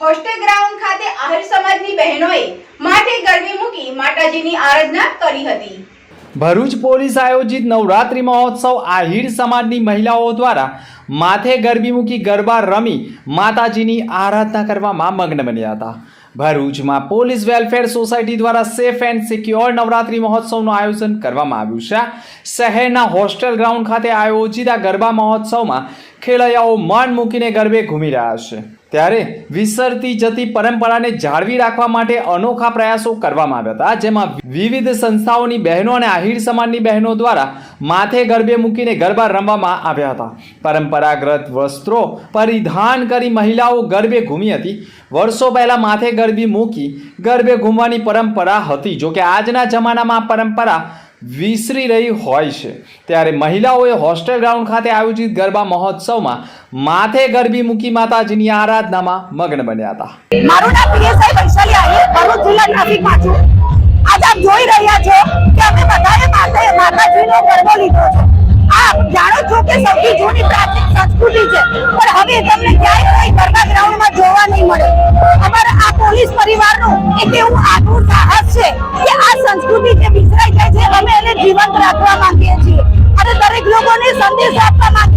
Hostel ground ખાતે આહિર સમાજની બહેનોએ માથે ગરબી મૂકી માતાજીની આરાધના કરી હતી. ભરૂચ પોલીસ આયોજિત નવરાત્રિ મહોત્સવ આહિર સમાજની મહિલાઓ દ્વારા માથે ગરબી મૂકી ગરબા રમી માતાજીની આરાધના કરવામાં મગ્ન બન્યા હતા. ભરૂચમાં પોલીસ વેલફેર સોસાયટી દ્વારા સેફ એન્ડ સિક્યોર નવરાત્રિ મહોત્સવનું આયોજન કરવામાં આવ્યું છે. શહેરના હોસ્ટેલ ગ્રાઉન્ડ ખાતે આયોજિત આ ગરબા મહોત્સવમાં ખેલૈયાઓ મન મૂકીને ગરબે ઘૂમી રહ્યા છે. ત્યારે વિસરતી જતી પરંપરાને જાળવી રાખવા માટે અનોખા પ્રયાસો કરવામાં આવ્યા હતા, જેમાં વિવિધ સંસ્થાઓની બહેનો અને આહિર સમાજની બહેનો દ્વારા માથે ગરબે મૂકીને ગરબા રમવામાં આવ્યા હતા. પરંપરાગત વસ્ત્રો પરિધાન કરી મહિલાઓ ગરબે ઘૂમી હતી. વર્ષો પહેલાં માથે ગરબી મૂકી ગરબે ઘૂમવાની પરંપરા હતી, જોકે આજના જમાનામાં પરંપરા વિસરી રહી હોય છે. ત્યારે મહિલાઓએ હોસ્ટેલ ગ્રાઉન્ડ ખાતે આયોજિત ગરબા મહોત્સવમાં માથે ગરબી મૂકી માતાજીની આરાધનામાં મગ્ન બન્યા હતા. મારું આજે આપ જોઈ રહ્યા છો કે અમે બધાએ માથે, માતાજીનો ગરબો લીધો છે. આપ જાણો છો કે સૌથી જૂની પ્રાચીન સંસ્કૃતિ છે, પણ હવે તમને ક્યાંય કોઈ ગરબા ગ્રાઉન્ડમાં જોવા નહીં મળે. અમારા આ પોલીસ પરિવારનું એક એવું આગવું સાહસ છે કે આ સંસ્કૃતિ જે વિસરાઈ જીવંત રાખવા માંગીએ છીએ. અને દરેક લોકોને સંદેશ આપવા માંગીએ